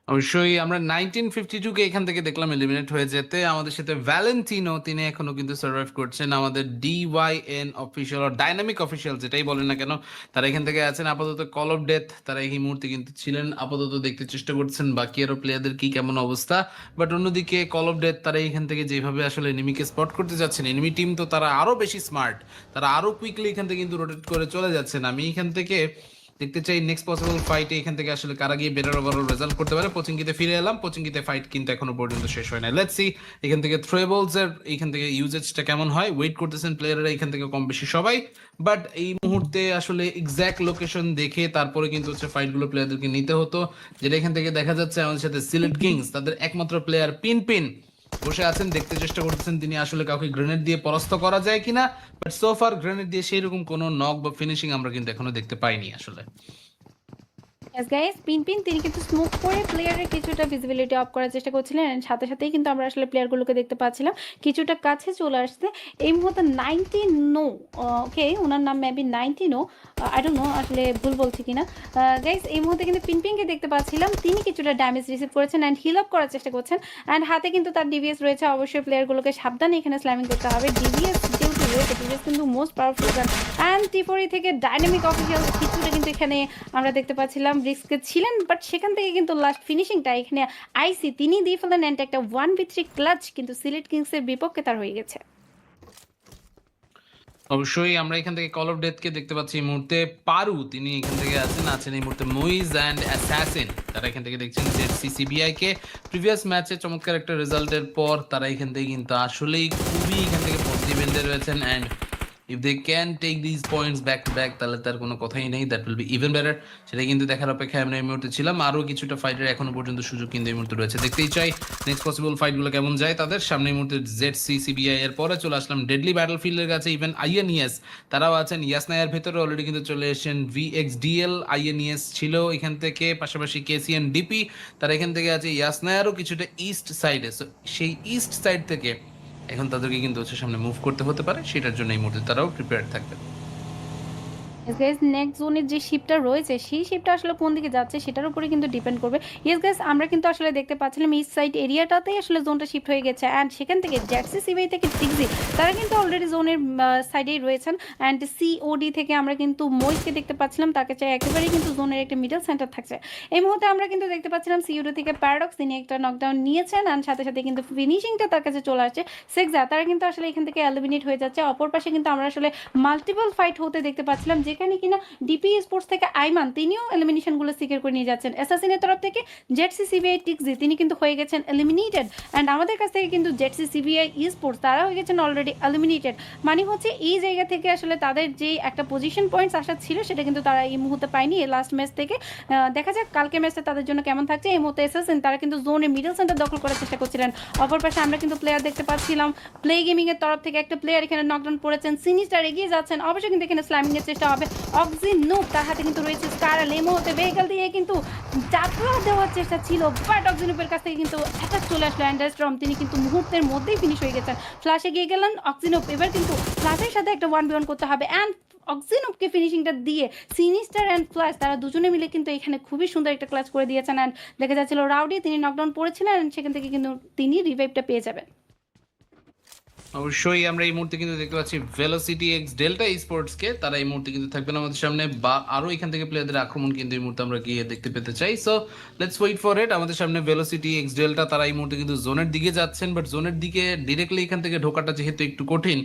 অবশ্যই আমরা নাইনটিন ফিফটি টু কে এখান থেকে দেখলাম এলিমিনেট হয়ে যেতে। আমাদের সাথে ভ্যালেন্টিনো তিনি এখনও কিন্তু সার্ভাইভ করছেন। আমাদের ডিওয়াইএন অফিসিয়াল ডাইনামিক অফিসিয়াল যেটাই বলেন না কেন, তারা এখান থেকে আছেন। আপাতত কল অফ ডেথ তারা এই মুহূর্তে কিন্তু ছিলেন। আপাতত দেখতে চেষ্টা করছেন বাকি আরও প্লেয়ারদের কি কেমন অবস্থা। বাট অন্যদিকে কল অফ ডেথ তারা এখান থেকে যেভাবে আসলে এনিমিকে স্পট করতে যাচ্ছেন এনিমি টিম তো তারা আরও বেশি স্মার্ট তারা আরও কুইকলি এখান থেকে কিন্তু রোটেট করে চলে যাচ্ছেন। আমি এখান থেকে দেখতে চাই নেক্সট পসিবল ফাইটে এখান থেকে আসলে কারা গিয়ে বেটার ওভারঅল রেজাল্ট করতে পারে। পচিঙ্কিতে ফিরে এলাম। পচিঙ্কিতে ফাইট কিন্তু এখনও পর্যন্ত শেষ হয় না লেটস এখান থেকে থ্রোয়েবলস এর, এখান থেকে ইউজেজটা কেমন হয়? ওয়েট করতেছেন প্লেয়াররা এখান থেকে কম বেশি সবাই। বাট এই মুহূর্তে আসলে এক্স্যাক্ট লোকেশন দেখে তারপরে কিন্তু হচ্ছে ফাইটগুলো প্লেয়ারদেরকে নিতে হতো। যেটা এখান থেকে দেখা যাচ্ছে আমাদের সাথে সিলেট কিংস তাদের একমাত্র প্লেয়ার পিন পিন বসে আছেন, দেখতে চেষ্টা করতেছেন তিনি আসলে কাউকে গ্রেনেড দিয়ে পরাস্ত করা যায় কিনা বাট সোফার গ্রেনেড দিয়ে সেই রকম কোনো নক বা ফিনিশিং আমরা কিন্তু এখনও দেখতে পাইনি আসলে। এস গাইস পিন পিন তিনি কিন্তু স্মোক করে প্লেয়ারের কিছুটা ভিজিবিলিটি অফ করার চেষ্টা করছিলেন সাথে সাথেই কিন্তু আমরা আসলে প্লেয়ারগুলোকে দেখতে পাচ্ছিলাম। কিছুটা কাছে চলে আসছে। এই মুহূর্তে নাইনটি নো ওকে ওনার নাম maybe ninety no I don't know আসলে ভুল বলছি কিনা। গাইস এই মুহূর্তে কিন্তু পিন পিনকে দেখতে পাচ্ছিলাম। তিনি কিছুটা ড্যামেজ রিসিভ করেছেন অ্যান্ড হিল আপ করার চেষ্টা করছেন। অ্যান্ড হাতে কিন্তু তার ডিভিএস রয়েছে। অবশ্যই প্লেয়ারগুলোকে সাবধানে এখানে স্ল্যামিং করতে হবে। ডিভিএস অবশ্যই আমরা এখান থেকে কল অফ দেখতে পাচ্ছি পারু, তিনি এখান থেকে আছেন আছেন এই মুহূর্তে মুইজ অ্যান্ড তারা এখান থেকে যে সিসিবিআই কে প্রিভিয়াস ম্যাচে চমৎকার একটা রেজাল্টের পর তারা এখান থেকে কিন্তু আসলেই খুবই এখান থেকে পজিটিভ রয়েছেন and if they can take this points back to back তাহলে তার কোনো কথাই নেই that will be even better সেটা কিন্তু দেখার অপেক্ষায় আমরা এই মুহূর্তে ছিলাম। আরও কিছুটা ফাইটের এখনও পর্যন্ত সুযোগ কিন্তু এই মুহূর্তে রয়েছে। দেখতেই চাই নেক্সট পসিবল ফাইটগুলো কেমন যায় তাদের। সামনে এই মুহূর্তে জেড সি সিবিআই এর পরে চলে আসলাম ডেডলি ব্যাটল ফিল্ডের কাছে ইভেন আইএনইএস তারাও আছেন। ইয়াসনায়ার ভেতরে অলরেডি কিন্তু চলে এসেছেন ভিএক্স ডিএল আইএনইএস ছিল এখান থেকে। পাশাপাশি কেসিএন ডিপি তারা এখান থেকে আছে। ইয়াসনায়ারও কিছুটা ইস্ট সাইডে সো সেই ইস্ট সাইড থেকে এখন তাদেরকে কিন্তু হচ্ছে সামনে মুভ করতে হতে পারে, সেটার জন্য এই মুহূর্তে তারাও প্রিপেয়ার থাকবে ইয়েস গাইস নেক্সট জোনের যে শিপটা রয়েছে, সেই শিপটা আসলে কোন দিকে যাচ্ছে সেটার উপরে কিন্তু ডিপেন্ড করবে। ইয়েস গাইস আমরা কিন্তু আসলে দেখতে পাচ্ছিলাম ইস্ট সাইড এরিয়াটাতেই আসলে জোনটা শিফট হয়ে গেছে। অ্যান্ড সেখান থেকে জ্যাক্সি সিবিআই থেকে টিক্সি তারা কিন্তু অলরেডি জোনের সাইডেই রয়েছেন। অ্যান্ড সিওডি থেকে আমরা কিন্তু মইসকে দেখতে পাচ্ছিলাম, তাকে চাই একেবারেই কিন্তু জোনের একটা মিডল সেন্টার থাকছে। এই মুহূর্তে আমরা কিন্তু দেখতে পাচ্ছিলাম সিওডি থেকে প্যারাডক্স তিনি একটা নকডাউন নিয়েছেন। অ্যান্ড সাথে সাথে কিন্তু ফিনিশিংটা তার কাছে চলে আসছে সেক্সা তারা কিন্তু আসলে এখান থেকে এলিমিনেট হয়ে যাচ্ছে। অপর পাশে কিন্তু আমরা আসলে মাল্টিপল ফাইট হতে দেখতে পাচ্ছিলাম, যে যেখানে কিনা ডিপি স্পোর্টস থেকে আইমান, তিনিও এলিমিনেশনগুলো সিকিউর করে নিয়ে যাচ্ছেন। অ্যাসাসিনের তরফ থেকে জেটসি সিবিআই টিক্সি তিনি কিন্তু হয়ে গেছেন এলিমিনেটেড অ্যান্ড আমাদের কাছ থেকে কিন্তু জেটসি সিবিআই স্পোর্টস তারা হয়ে গেছেন অলরেডি এলিমিনেটেড মানে হচ্ছে এই জায়গা থেকে আসলে তাদের যে একটা পজিশন পয়েন্টস আসা ছিল, সেটা কিন্তু তারা এই মুহূর্তে পায়নি। লাস্ট ম্যাচ থেকে দেখা যাক কালকে ম্যাচটা তাদের জন্য কেমন থাকছে। এই মুহূর্তে এসেছেন তারা কিন্তু জোনে মিডল সেন্টার দখল করার চেষ্টা করছিলেন। অপর পাশে আমরা কিন্তু প্লেয়ার দেখতে পাচ্ছিলাম। প্লে গেমিং এর তরফ থেকে একটা প্লেয়ার এখানে নকডাউন পড়েছেন সিনিস্টার এগিয়ে যাচ্ছেন। অবশ্যই কিন্তু এখানে স্ল্যামিং এর চেষ্টা হবে। অক্সিন নুক তার হাতে কিন্তু রয়েছে স্কারাল এই মুহূর্তে ভেহিকল দিয়ে কিন্তু যাত্রা দেওয়ার চেষ্টা ছিল বাট অক্সিনুপের কাছ থেকে কিন্তু অ্যাটাক চলে আসলো অ্যান্ডারস্ট্রম তিনি কিন্তু মুহূর্তের মধ্যেই ফিনিশ হয়ে গেছেন। ফ্লাশে গিয়ে গেলেন অক্সিনুপ এবার কিন্তু ফ্লাশের সাথে একটা ওয়ান বি ওয়ান করতে হবে অ্যান্ড অক্সিনুপকে ফিনিশিংটা দিয়ে সিনিস্টার অ্যান্ড ফ্লাশ তারা দুজনে মিলে কিন্তু এখানে খুবই সুন্দর একটা ক্লাস করে দিয়েছেন। অ্যান্ড দেখা যাচ্ছিল রাউডি তিনি নকডাউন পড়েছিলেন, সেখান থেকে কিন্তু তিনি রিভাইভটা পেয়ে যাবেন। অবশ্যই আমরা এই মুহূর্তে কিন্তু দেখতে পাচ্ছি ভেলোসিটি এক্স ডেল্টা স্পোর্টস কে তারা এই মুহূর্তে কিন্তু থাকবেন আমাদের সামনে বা আরও এখান থেকে প্লেয়ারদের আক্রমণ কিন্তু এই মুহূর্তে আমরা গিয়ে দেখতে পেতে চাই। So let's wait for it আমাদের সামনে ভেলোসিটি এক্স ডেল্টা তারা এই মুহূর্তে কিন্তু জোনের দিকে যাচ্ছেন বাট জোনের দিকে ডিরেক্টলি এখান থেকে ঢোকাটা যেহেতু একটু কঠিন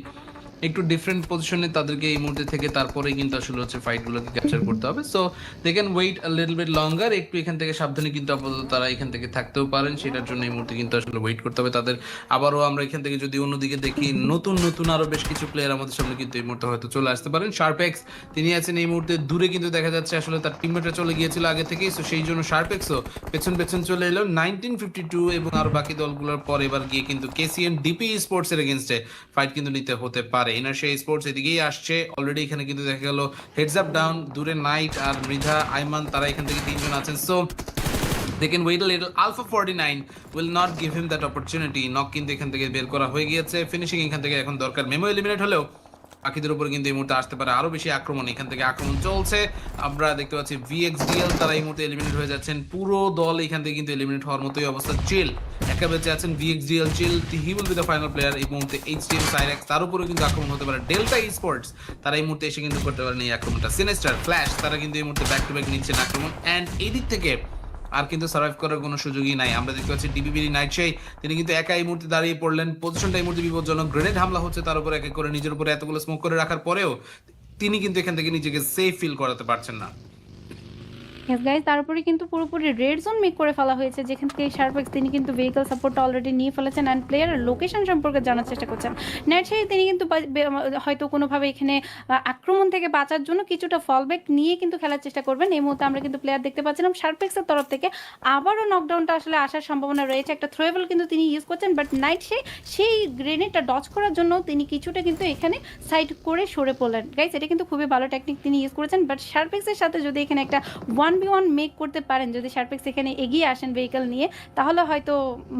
একটু ডিফারেন্ট পজিশনে তাদেরকে এই মুহূর্তে থেকে তারপরেই কিন্তু আসলে হচ্ছে ফাইটগুলোকে ক্যাপচার করতে হবে। So they can wait a little bit longer একটু এখান থেকে সাবধানে কিন্তু আপাতত তারা এখান থেকে থাকতেও পারেন, সেটার জন্য এই মুহূর্তে কিন্তু আসলে ওয়েট করতে হবে। তাদের আবারও আমরা এখান থেকে যদি অন্যদিকে দেখি, নতুন নতুন আরও বেশ কিছু প্লেয়ার আমাদের সামনে কিন্তু এই মুহূর্তে হয়তো চলে আসতে পারেন। শার্পেক্স তিনি আছেন এই মুহূর্তে দূরে কিন্তু দেখা যাচ্ছে আসলে তার টিমমেটরা চলে গিয়েছিল আগে থেকেই। সো সেই জন্য শার্পেক্সও পেছন পেছন চলে এলো। নাইনটিন ফিফটি টু এবং আরও বাকি দলগুলোর পর এবার গিয়ে কিন্তু কেসিএন ডিপি স্পোর্টস এর এগেনস্টে ফাইট কিন্তু নিতে হতে পারে। ইনার্শিয়া স্পোর্টস এদিকেই আসছে। অলরেডি এখানে কিন্তু দেখা গেল হেডস আপ ডাউন দূরে নাইট আর মৃধা, আইমান, তারা এখান থেকে তিনজন আছেন। So they can wait a little. Alpha 49 will not give him that opportunity. Knock কিন্তু এখান থেকে বের করা হয়ে গিয়েছে। ফিনিশিং এখান থেকে এখন দরকার। মেমো এলিমিনেট হলেও বাকিদের উপর কিন্তু এই মুহূর্তে আসতে পারে আরও বেশি আক্রমণ। এখান থেকে আক্রমণ চলছে। আমরা দেখতে পাচ্ছি ভিএক্সডিএল তারা এই মুহূর্তে এলিমিনেট হয়ে যাচ্ছেন। পুরো দল এখান থেকে কিন্তু এলিমিনেট হওয়ার মতোই অবস্থা। চিল একা বেঁচে আছেন VXDL chill he will be the final player এই মুহূর্তে সাইরেক্স তার উপরেও কিন্তু আক্রমণ হতে পারে। ডেল্টা স্পোর্টস তারা এই মুহূর্তে এসে কিন্তু করতে পারেন এই আক্রমণটা। সিনেস্টার ফ্ল্যাশ তারা কিন্তু এই মুহূর্তে ব্যাক টু ব্যাক নিচ্ছেন আক্রমণ। অ্যান্ড এই দিক থেকে আর কিন্তু সার্ভাইভ করার কোনো সুযোগই নাই। আমরা দেখতে পাচ্ছি নাইট সেই, তিনি কিন্তু একা এই মুহূর্তে দাঁড়িয়ে পড়লেন। পজিশনটা এই মুহূর্তে বিপজ্জনক। গ্রেনেড হামলা হচ্ছে তার উপর এক করে। নিজের উপরে এতগুলো স্মোক করে রাখার পরেও তিনি কিন্তু এখান থেকে নিজেকে সেফ ফিল করাতে পারছেন না। ইয়েস গাইজ তারপরে কিন্তু পুরোপুরি রেড জোন মেক করে ফেলা হয়েছে, যেখান থেকে শার্পেক্স তিনি কিন্তু ভেহিকল সাপোর্টটা অলরেডি নিয়ে ফেলেছেন অ্যান্ড প্লেয়ারের লোকেশন সম্পর্কে জানার চেষ্টা করছেন। নেট সেই তিনি কিন্তু হয়তো কোনোভাবে এখানে আক্রমণ থেকে বাঁচার জন্য কিছুটা ফলব্যাক নিয়ে কিন্তু খেলার চেষ্টা করবেন। এই মুহূর্তে আমরা কিন্তু প্লেয়ার দেখতে পাচ্ছিলাম শার্পেক্সের তরফ থেকে আবারও নকডাউনটা আসলে আসার সম্ভাবনা রয়েছে। একটা থ্রোয়েবল কিন্তু তিনি ইউজ করছেন বাট নাইট সেই সেই গ্রেনেডটা ডচ করার জন্য তিনি কিছুটা কিন্তু এখানে সাইড করে সরে পড়লেন। গাইজ এটা কিন্তু খুবই ভালো টেকনিক তিনি ইউজ করেছেন বাট শার্পেক্সের সাথে যদি এখানে একটা ওয়ান বি ওয়ান মেক করতে পারেন। যদি শার্পেক্স এখানে এগিয়ে আসেন ভেহিকল নিয়ে, তাহলে হয়তো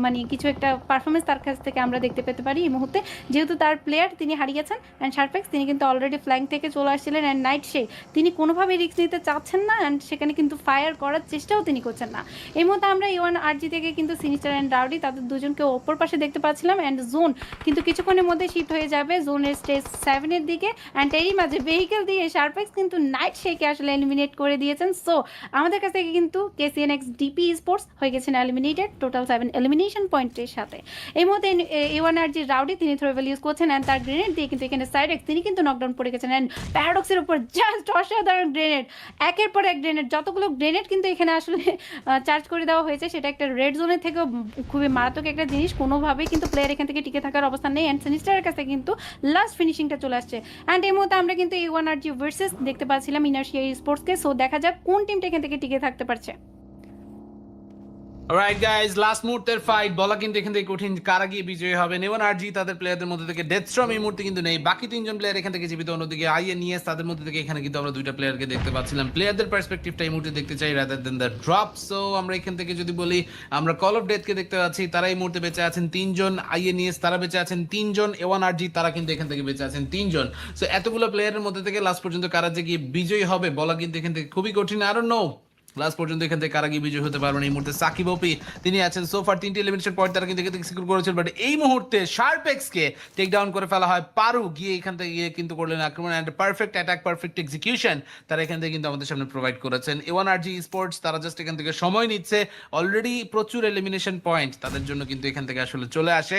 মানে কিছু একটা পারফরমেন্স তার কাছ থেকে আমরা দেখতে পেতে পারি এই মুহূর্তে। যেহেতু তার প্লেয়ার তিনি হারিয়েছেন অ্যান্ড শার্পেক্স তিনি কিন্তু অলরেডি ফ্ল্যাং থেকে চলে আসছিলেন অ্যান্ড নাইট সে তিনি কোনোভাবেই রিস্ক নিতে চাচ্ছেন না অ্যান্ড সেখানে কিন্তু ফায়ার করার চেষ্টাও তিনি করছেন না। এই মুহূর্তে আমরা ইওয়ান আরজি থেকে কিন্তু সিনিস্টার অ্যান্ড রাউডি তাদের দুজনকে ওপর পাশে দেখতে পাচ্ছিলাম অ্যান্ড জোন কিন্তু কিছুক্ষণের মধ্যে শিফট হয়ে যাবে জোনের স্টেজ সেভেনের দিকে অ্যান্ড এরই মাঝে ভেহিকেল দিয়ে শার্পেক্স কিন্তু নাইট শেকে আসলে এলিমিনেট করে দিয়েছেন। সো আমাদের কাছ থেকে কিন্তু কেসিএন এক্স ডিপি স্পোর্টস হয়ে গেছেন এলিমিনেটেড টোটাল সেভেন এলিমিনেশন পয়েন্টের সাথে। এই মুহূর্তে এ ওয়ান আর জি রাউডি তিনি থ্রোভেল ইউজ করছেন অ্যান্ড তার গ্রেনেড দিয়ে কিন্তু এখানে সাইডেক্স তিনি কিন্তু নকডাউন পড়ে গেছেন অ্যান্ড প্যারাডক্সের উপর জাস্ট অসাধারণ গ্রেনেড একের পর এক গ্রেনেড যতগুলো গ্রেনেড কিন্তু এখানে আসলে চার্জ করে দেওয়া হয়েছে, সেটা একটা রেড জোনের থেকেও খুবই মারাত্মক একটা জিনিস। কোনোভাবেই কিন্তু প্লেয়ার এখান থেকে টিকে থাকার অবস্থা নেই অ্যান্ড সিনিস্টারের কাছে কিন্তু লাস্ট ফিনিশিংটা চলে আসছে। অ্যান্ড এই মুহূর্তে আমরা কিন্তু এই ওয়ান আর জি ভার্সেস দেখতে পাচ্ছিলাম ইনার্শিয়া স্পোর্টসকে সো দেখা যাক কোন টিমটা এখান থেকে টিকে থাকতে পারছে। রাইট গাইজ লাস্ট মুহূর্তের ফাইট বলা কিন্তু এখান থেকে কঠিন, কারা গিয়ে বিজয়ী হবে? নেওয়ান আরজি তাদের প্লেয়ারদের মধ্যে থেকে ডেথস্ট্রম এই মুহূর্তে কিন্তু নেই। বাকি তিনজন প্লেয়ার এখান থেকে জীবিত, অন্যদিকে আইএ নিয়ে তাদের মধ্যে থেকে এখানে কিন্তু আমরা দুইটা প্লেয়ারকে দেখতে পাচ্ছিলাম। প্লেয়ারদের পার্সপেক্টিভটা এই মুহূর্তে দেখতে চাই rather than the drop so আমরা এখান থেকে যদি বলি, আমরা কল অফ ডেথকে দেখতে পাচ্ছি, তারা এই মুহূর্তে বেঁচে আছেন তিনজন। আইএ নিয়ে তারা বেঁচে আছেন তিনজন। এওয়ান আরজি তারা কিন্তু এখান থেকে বেঁচে আছেন তিনজন। সো এতগুলো প্লেয়ারের মধ্যে থেকে লাস্ট পর্যন্ত কারা যে গিয়ে বিজয়ী হবে, বলা কিন্তু এখান থেকে খুবই কঠিন। আরও নো লাস্ট পর্যন্ত এখান থেকে কারা গিয়ে বিজয় হতে পারবেন এই মুহূর্তে সাকিব ওপি। তিনি আছেন সোফার তিনটি এলিমিনেশন পয়েন্ট তারা কিন্তু এখান সিকিউর করেছেন বাট এই মুহূর্তে শার্পেক্সকে টেক ডাউন করে ফেলা হয় পারু গিয়ে এখান থেকে গিয়ে কিন্তু করলেন আক্রমণ and perfect attack perfect execution তারা এখান থেকে কিন্তু আমাদের সামনে প্রোভাইড করেছেন। ওয়ান আর জি স্পোর্টস তারা জাস্ট এখান থেকে সময় নিচ্ছে। অলরেডি প্রচুর এলিমিনেশন পয়েন্ট তাদের জন্য কিন্তু এখান থেকে আসলে চলে আসে।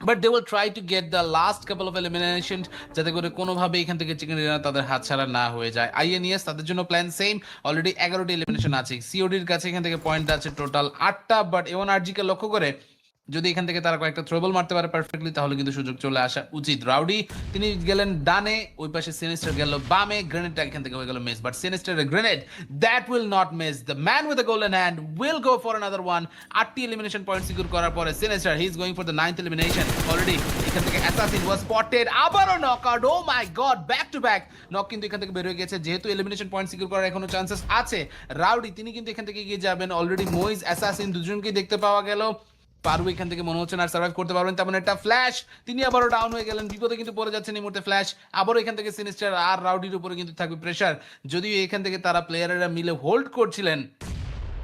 But they will try to get the last couple of elimination যাতে করে কোনোভাবে এখান থেকে চিকেন ডিনার তাদের হাত ছাড়া না হয়ে যায়। আইএনএস তাদের জন্য প্ল্যান সেম অলরেডি এগারোটি এলিমিনেশন আছে সিওডির কাছে এখান থেকে পয়েন্ট আছে টোটাল আটটা বাট এমন আরজিকে লক্ষ্য করে যদি এখান থেকে তারা কয়েকটা থ্রোবল মারতে পারে পারফেক্টলি তাহলে কিন্তু সুযোগ চলে আসা উচিত। রাউডি, তিনি গেলেন ডানে, ওই পাশে সিনিস্টার গেল বামে গ্রেনেডটা এখান থেকে হয়ে গেল miss but সিনিস্টারের grenade that will not miss the man with the golden hand will go for another one আটটি এলিমিনেশন পয়েন্ট সিকিউর করার পরে Sinister he is going for the ninth elimination already এখান থেকে অ্যাসাসিন ওয়াজ স্পটেড আবারও knock out oh my god back to back knock কিন্তু এখান থেকে বের হয়ে গেছে, যেহেতু এলিমিনেশন পয়েন্ট সিকিউর করার এখনও চান্সেস আছে। রাউডি, তিনি কিন্তু এখান থেকে এগিয়ে যাবেন। অলরেডি মোইজ অ্যাসাসিন দুজনকেই দেখতে পাওয়া গেল। পারু এখান থেকে, মনে হচ্ছে না সার্ভাইভ করতে পারবেন। তেমন একটা ফ্ল্যাশ তিনি আবারও ডাউন হয়ে গেলেন, বিপদে কিন্তু পড়ে যাচ্ছেন এই মুহূর্তে ফ্ল্যাশ আবারও এখান থেকে সিনিস্টার আর রাউডির উপরে কিন্তু থাকবে প্রেশার যদিও এখান থেকে তারা প্লেয়ারেরা মিলে হোল্ড করছিলেন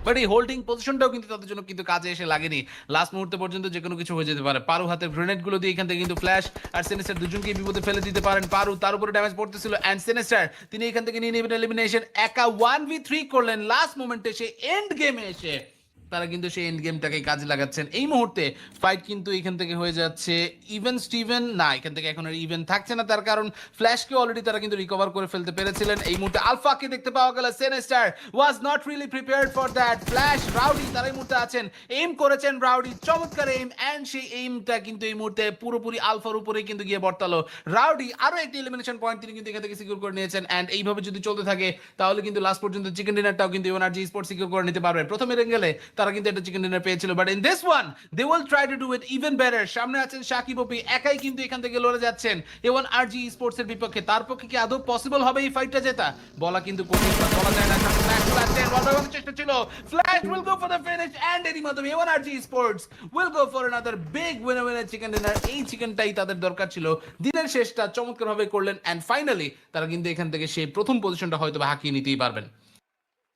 বাট এই হোল্ডিং পজিশনটাও কিন্তু তাদের জন্য কিন্তু কাজে এসে লাগেনি। লাস্ট মুহূর্তে পর্যন্ত যে কোনো কিছু হয়ে যেতে পারে। পারু হাতের গ্রেনেডগুলো দিয়ে এখান থেকে কিন্তু ফ্ল্যাশ আর সেনেস্টার দুজনকে বিপদে ফেলে দিতে পারেন। পারু তার উপরে ড্যামেজ পড়তেছিল অ্যান্ড সেনেস্টার তিনি এখান থেকে নিয়ে নেবেন এলিমিনেশন একা ওয়ান ভি থ্রি করলেন। লাস্ট মোমেন্টে সে এন্ড গেমে এসে তারা কিন্তু সেই এন্ড গেমটাকে কাজে লাগাচ্ছেন। এই মুহূর্তে ফাইট কিন্তু এখান থেকে হয়ে যাচ্ছে ইভেন স্টিভেন না, এখান থেকে এখন আর ইভেন থাকছে না, তার কারণ ফ্ল্যাশকে অলরেডি তারা কিন্তু রিকভার করে ফেলতে পেরেছিলেন। এই মুহূর্তে আলফাকে দেখতে পাওয়া গেল Sinister was not really prepared for that Flash Rowdy তারা এই মুহূর্তে আছেন। এইম করেছেন রাউডি চমৎকার এইম অ্যান্ড সেই এইমটা কিন্তু এই মুহূর্তে পুরোপুরি আলফার উপরে কিন্তু গিয়ে বর্তালো। রাউডি আরও একটি এলিমিনেশন পয়েন্ট তিনি কিন্তু এখান থেকে সিকিউর করে নিয়েছেন অ্যান্ড এইভাবে যদি চলতে থাকে, তাহলে কিন্তু লাস্ট পর্যন্ত চিকেন ডিনারটাও কিন্তু এনার্জি স্পোর্ট সিকিউর করে নিতে পারবে। প্রথমে গেলে তারা কিন্তু একটা চিকেন ডিনার পেয়েছিল। But in this one they will try to do it even better সামনে আছেন সাকিব ওপি, একাই কিন্তু এখান থেকে লড়ে যাচ্ছেন। এওয়ান আর জি স্পোর্টস এর বিপক্ষে, তার পক্ষে কি আদৌ পসিবল হবে এই ফাইটটা জেতা? বলা কিন্তু কঠিন বলা যায় না। ছিল। Flash will go for finish and R G Sports will go for another big chicken dinner এই তাদের দরকার ছিল। দিনের শেষটা চমৎকারভাবে করলেন। এন্ড ফাইনালি তারা কিন্তু এখান থেকে সেই প্রথম পজিশনটা হয়তো হাঁকিয়ে নিতেই পারবেন।